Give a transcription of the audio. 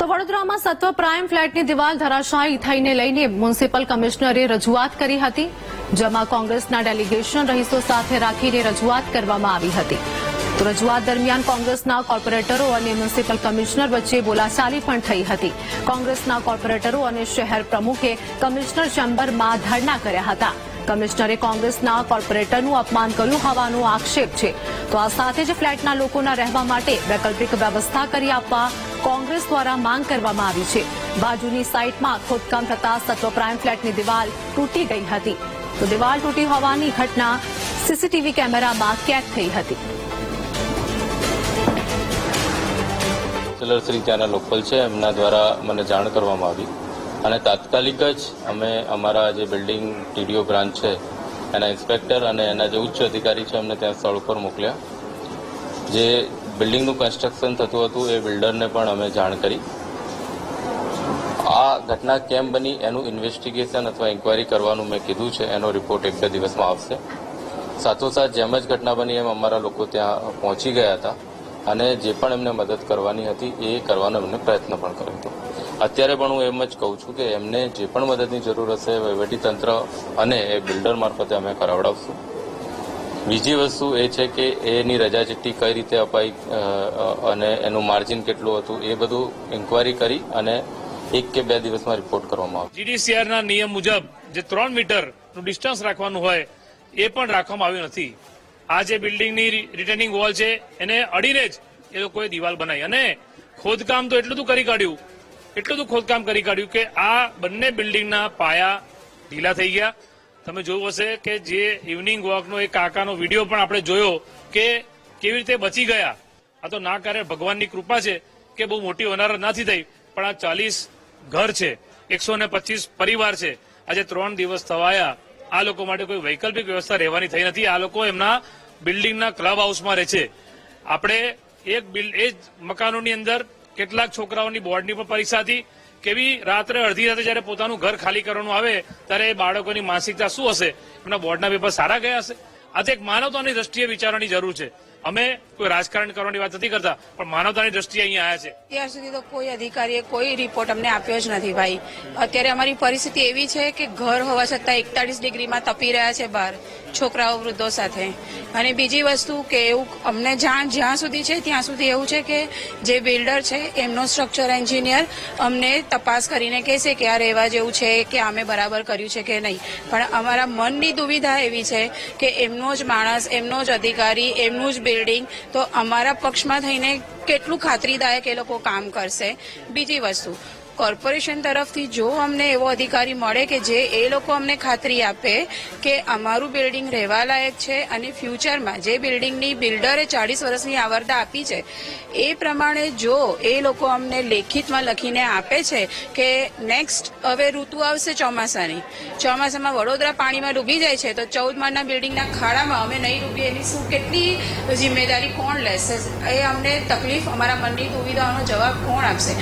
તો વડોદરામાં સત્વ પ્રાઇમ ફ્લેટની દિવાલ ધરાશાયી થઈને લઈને મ્યુનિસિપલ કમિશનરે રજૂઆત કરી હતી, જેમાં કોંગ્રેસના ડેલિગેશન રહીશો સાથે રાખીને રજૂઆત કરવામાં આવી હતી. તો રજૂઆત દરમિયાન કોંગ્રેસના કોર્પોરેટરો અને મ્યુનિસિપલ કમિશનર વચ્ચે બોલાચાલી પણ થઈ હતી. કોંગ્રેસના કોર્પોરેટરો અને શહેર પ્રમુખે કમિશનર ચેમ્બરમાં ધરણા કર્યા હતા. કમિશનરે કોંગ્રેસના કોર્પોરેટરનું અપમાન કર્યું હોવાનો આક્ષેપ છે. તો આ સાથે જ ફ્લેટના લોકોના રહેવા માટે વૈકલ્પિક વ્યવસ્થા કરી આપવા કોંગ્રેસ દ્વારા માંગ કરવામાં આવી છે. બાજુની સાઇટમાં ખોદકામ થતા સત્વપ્રાઇમ ફ્લેટની દિવાલ તૂટી ગઈ હતી. તો દિવાલ તૂટી હોવાની ઘટના સીસીટીવી કેમેરામાં કેદ થઈ હતી. કાઉન્સિલર શ્રી ત્યાંના લોકલ છે. એમના દ્વારા મને જાણ કરવામાં આવી. અને તાત્કાલિક જ અમે અમારા જે બિલ્ડિંગ ટીડીઓ બ્રાન્ચ છે, એના ઇન્સ્પેક્ટર અને એના જે ઉચ્ચ અધિકારી છે અમને ત્યાં સ્થળ ઉપર મોકલ્યા. જે બિલ્ડિંગનું કન્સ્ટ્રક્શન થતું હતું એ બિલ્ડરને પણ અમે જાણ કરી. આ ઘટના કેમ બની એનું ઇન્વેસ્ટિગેશન અથવા ઇન્કવાયરી કરવાનું મેં કીધું છે. એનો રિપોર્ટ એક બે દિવસમાં આવશે. સાથોસાથ જેમ જ ઘટના બની એમ અમારા લોકો ત્યાં પહોંચી ગયા હતા અને જે પણ એમને મદદ કરવાની હતી એ કરવાનો એમને પ્રયત્ન પણ કર્યો હતો. અત્યારે પણ હું એમ જ કહું છું કે એમને જે પણ મદદની જરૂર હશે વહીવટીતંત્ર અને એ બિલ્ડર મારફતે અમે કરાવડાવશું. બીજી વસ્તુ એ છે કે એની રજા ચિઠ્ઠી કઈ રીતે અપાઈ અને એનું માર્જિન કેટલું હતું એ બધું ઇન્કવાયરી કરી અને એક કે બે દિવસમાં રિપોર્ટ કરવામાં આવશે. જીડીસીઆરના નિયમ મુજબ જે ત્રણ મીટરનું ડિસ્ટન્સ રાખવાનું હોય એ પણ રાખવામાં આવ્યું નથી. આ જે બિલ્ડિંગની રિટર્નિંગ વોલ છે, એને અડીને જ એ લોકોએ દિવાલ બનાવી. અને ખોદકામ તો એટલું બધું કરી કાઢ્યું, એટલું બધું ખોદકામ કરી કાઢ્યું કે આ બંને બિલ્ડિંગના પાયા ઢીલા થઈ ગયા. તમે જોયું હશે કે જે ઇવનિંગ વોકનો એક કાકાનો વીડિયો પણ આપણે જોયો કે કેવી રીતે બચી ગયા. આ તો ના કરે, ભગવાનની કૃપા છે કે બહુ મોટી હોનારત નથી થઈ, પણ આ ચાલીસ ઘર છે, એકસો ને પચીસ પરિવાર છે. આજે ત્રણ દિવસ થવાયા. આ લોકો માટે કોઈ વૈકલ્પિક વ્યવસ્થા રહેવાની થઈ નથી. આ લોકો એમના બિલ્ડિંગના ક્લબ હાઉસમાં રહે છે. આપણે એક બિલ- એ જ મકાનોની અંદર કેટલાક છોકરાઓની બોર્ડની પણ પરીક્ષા હતી. કેવી રાત્રે અડધી રાતે જયારે પોતાનું ઘર ખાલી કરવાનું આવે, ત્યારે એ બાળકોની માનસિકતા શું હશે? એમના બોર્ડના પેપર સારા ગયા હશે? આજે એક માનવતાની દ્રષ્ટિએ વિચારવાની જરૂર છે. અમે કોઈ રાજકારણ કરવાની વાત નથી કરતા, પણ માનવતાની દ્રષ્ટિએ અહીંયા આવ્યા છે. અત્યાર સુધી તો કોઈ અધિકારીએ કોઈ રિપોર્ટ અમને આપ્યો જ નથી ભાઈ. અત્યારે અમારી પરિસ્થિતિ એવી છે કે ઘર હોવા છતાં એકતાલીસ ડિગ્રીમાં તપી રહ્યા છે બહાર, છોકરાઓ, વૃદ્ધો સાથે. અને બીજી વસ્તુ કે એવું અમને જ્યાં જ્યાં સુધી છે, ત્યાં સુધી એવું છે કે જે બિલ્ડર છે, એમનો સ્ટ્રક્ચર એન્જિનિયર અમને તપાસ કરીને કહેશે કે આ રહેવા જેવું છે, કે અમે બરાબર કર્યું છે કે નહીં. પણ અમારા મનની દુવિધા એવી છે કે એમનો જ માણસ, એમનો જ અધિકારી, એમનું જ બિલ્ડિંગ તો અમારા પક્ષમાં થઈને કેટલું ખાતરીદાયક એ લોકો કામ કરશે? બીજી વસ્તુ, કોર્પોરેશન તરફથી જો અમને એવો અધિકારી મળે કે જે એ લોકો અમને ખાતરી આપે કે અમારું બિલ્ડિંગ રહેવા લાયક છે અને ફ્યુચરમાં જે બિલ્ડિંગની બિલ્ડરે ચાળીસ વર્ષની આવરદા આપી છે, એ પ્રમાણે જો એ લોકો અમને લેખિતમાં લખીને આપે છે કે નેક્સ્ટ હવે ઋતુ આવશે ચોમાસાની, ચોમાસામાં વડોદરા પાણીમાં ડૂબી જાય છે, તો ચૌદ માળના બિલ્ડિંગના ખાડામાં અમે નહીં ડૂબીએ, એની શું કેટલી જિમ્મેદારી કોણ લેશે? એ અમને તકલીફ અમારા મનની દુવિધાઓનો જવાબ કોણ આપશે?